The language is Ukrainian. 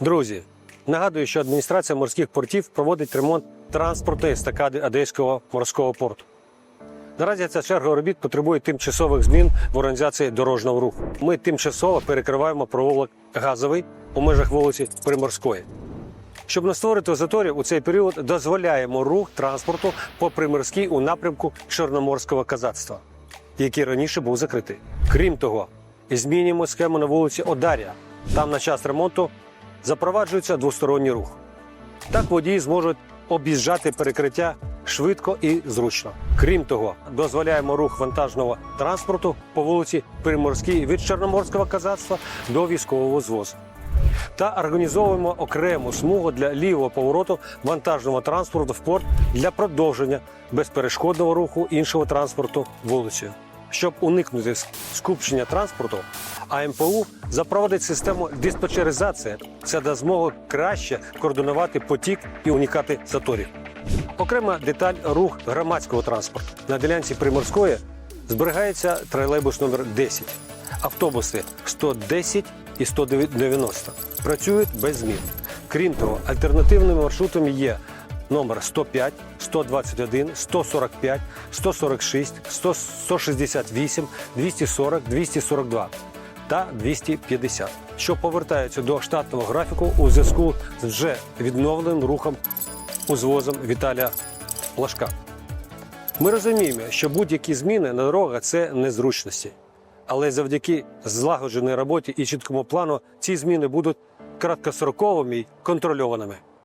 Друзі, нагадую, що адміністрація морських портів проводить ремонт транспортної естакади Одеського морського порту. Наразі ця черга робіт потребує тимчасових змін в організації дорожнього руху. Ми тимчасово перекриваємо провулок газовий у межах вулиці Приморської. Щоб не створити заторів у цей період, дозволяємо рух транспорту по Приморській у напрямку Чорноморського казацтва, який раніше був закритий. Крім того, змінюємо схему на вулиці Одарія. Там на час ремонту запроваджується двосторонній рух. Так водії зможуть об'їжджати перекриття швидко і зручно. Крім того, дозволяємо рух вантажного транспорту по вулиці Приморській від Чорноморського казацтва до військового звозу. Та організовуємо окрему смугу для лівого повороту вантажного транспорту в порт для продовження безперешкодного руху іншого транспорту вулицею. Щоб уникнути скупчення транспорту, АМПУ запровадить систему диспетчеризації. Це дасть змогу краще координувати потік і уникати заторів. Окрема деталь рух громадського транспорту. На ділянці Приморської зберігається тролейбус номер 10. Автобуси 110 і 190 працюють без змін. Крім того, альтернативними маршрутами є номер 105, 121, 145, 146, 100, 168, 240, 242 та 250, що повертаються до штатного графіку у зв'язку з вже відновленим рухом узвозом Віталія Лашка. Ми розуміємо, що будь-які зміни на дорогах це незручності. Але завдяки злагодженій роботі і чіткому плану ці зміни будуть краткостроковими і контрольованими.